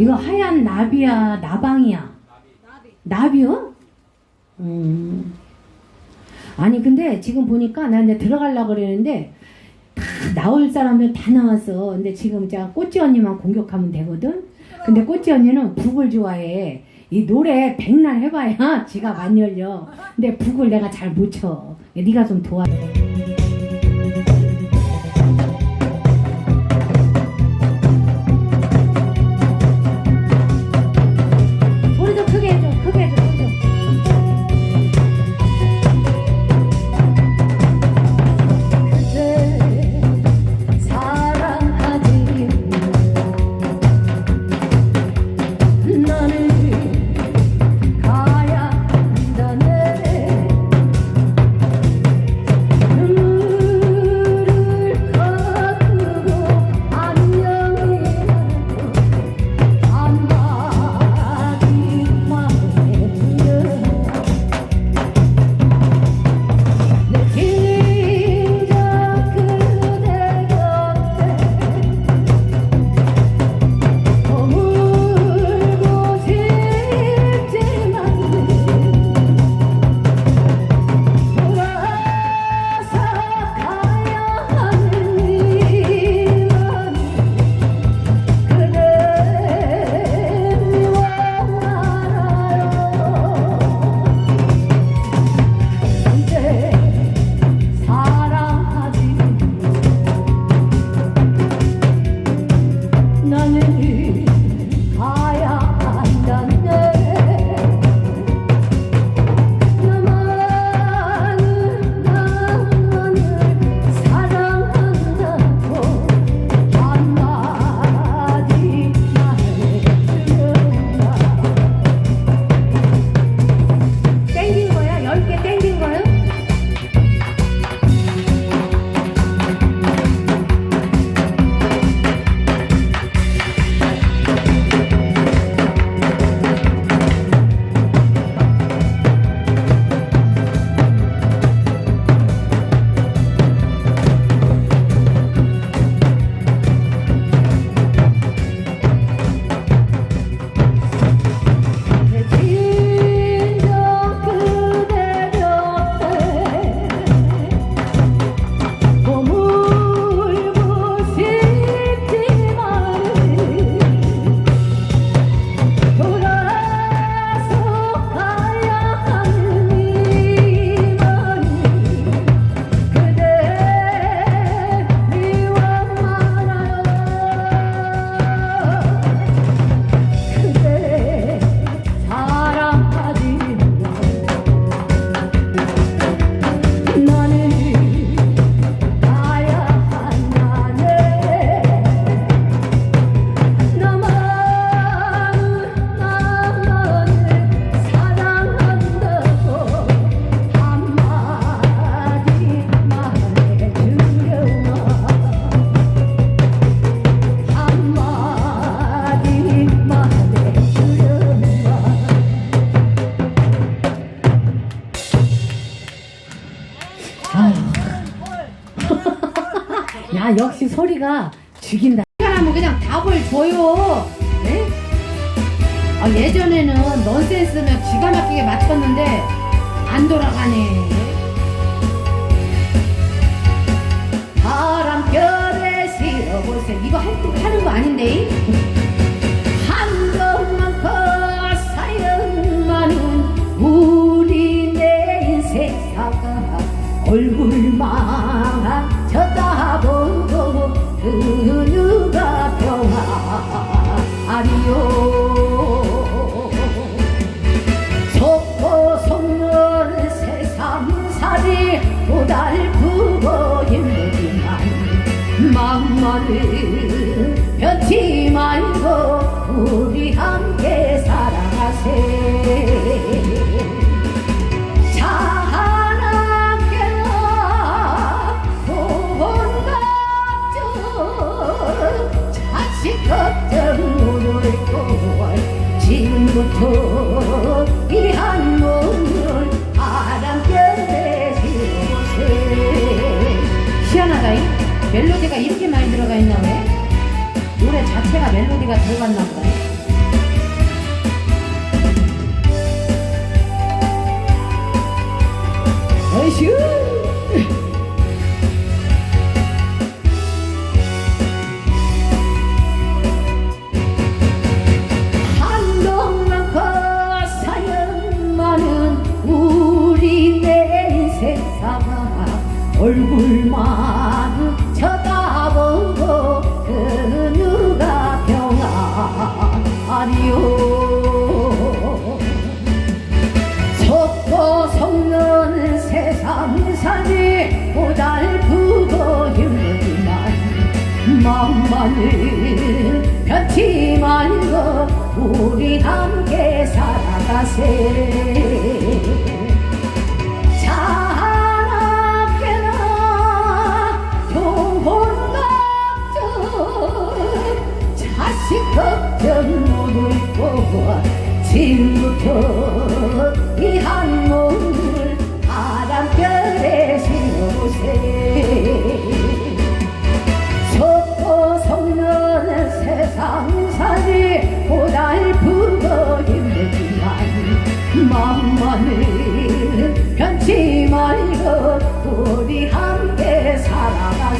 이거 하얀 나비야, 나방이야? 나비 요? 음. 아니 근데 지금 보니까 나 이제 들어가려고 그랬는데 다 나올 사람들 다 나왔어. 근데 지금 제가 꼬찌 언니만 공격하면 되거든. 근데 꼬찌 언니는 북을 좋아해. 이 노래 백날 해봐야 지가 많이 열려. 근데 북을 내가 잘 못 쳐. 네가 좀 도와. 소 야 역시 소리가 죽인다. 사람은 그냥 답을 줘요. 네? 아, 예전에는 넌센스면 기가 막히게 맞췄는데 안 돌아가네. 바람결에 실어보세요. 이거 할, 하는 거 아닌데? 얼굴만 쳐다보고 그 누가 평화리요 이렇게 많이 들어가 있나 왜? 노래 자체가 멜로디가 들어갔나 보다. 슈! 마음만을 볕이 말고 우리 함께 살아가세. 자라게나 영혼 걱정 자식 걱정 모두 있고 지금부터 이한 몸을 바람결에 세우세.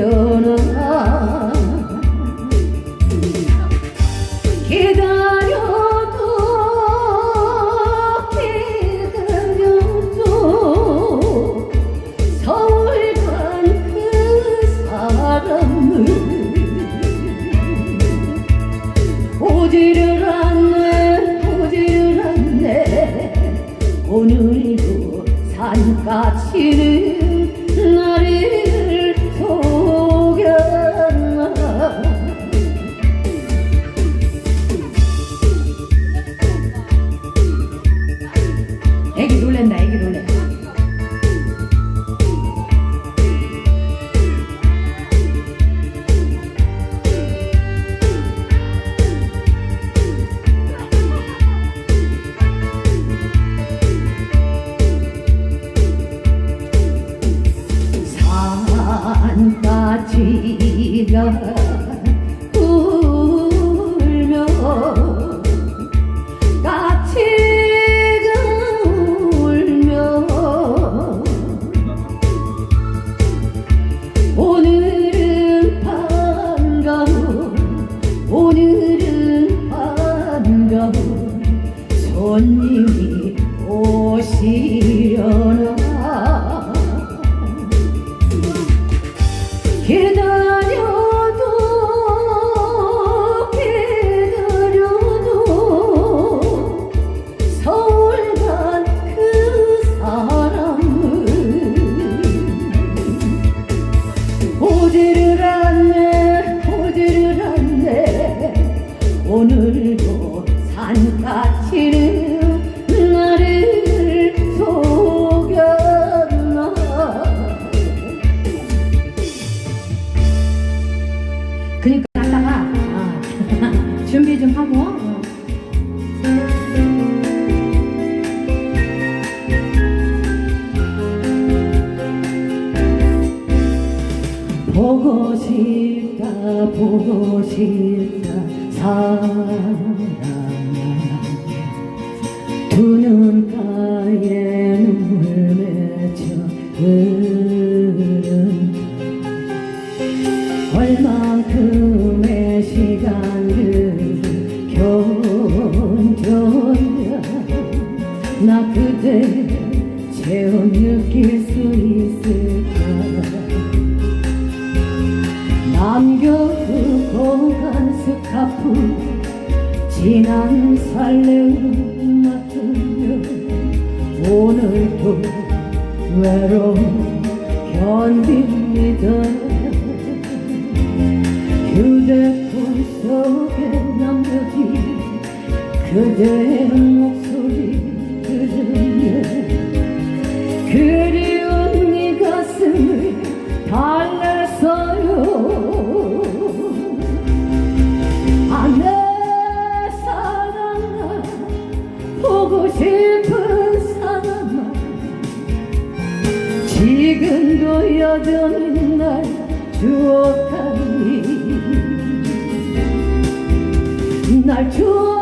변화 기다려도 기다려도 서울 간 그 사람을 오지를 않네 오지를 않네 오늘도 산까지는 준비 좀 하고 어. 보고 싶다 보고 싶다 사랑 목소리 들으며 그리운 네 가슴을 달랬어요 아내 사랑아 보고 싶은 사람아 지금도 여전히 날 추억하니 날 추억한다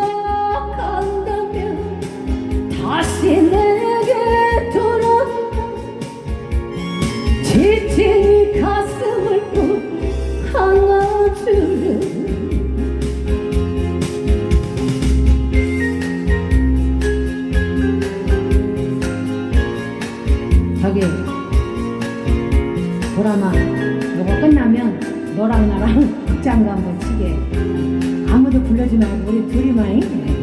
장가 한번 치게 아무도 말고 우리 둘이만 해.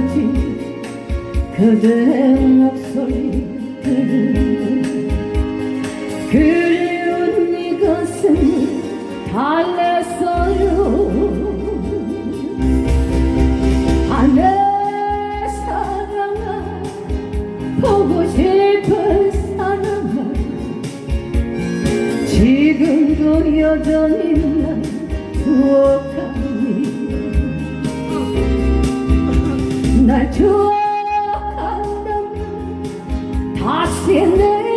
남겨진 그대의 목소리 들으며 그리운 네 가슴을 달랬어요. 아내 사랑아 보고 싶은 사람아 지금도 여전히 날 추억 추억한다면 다시 내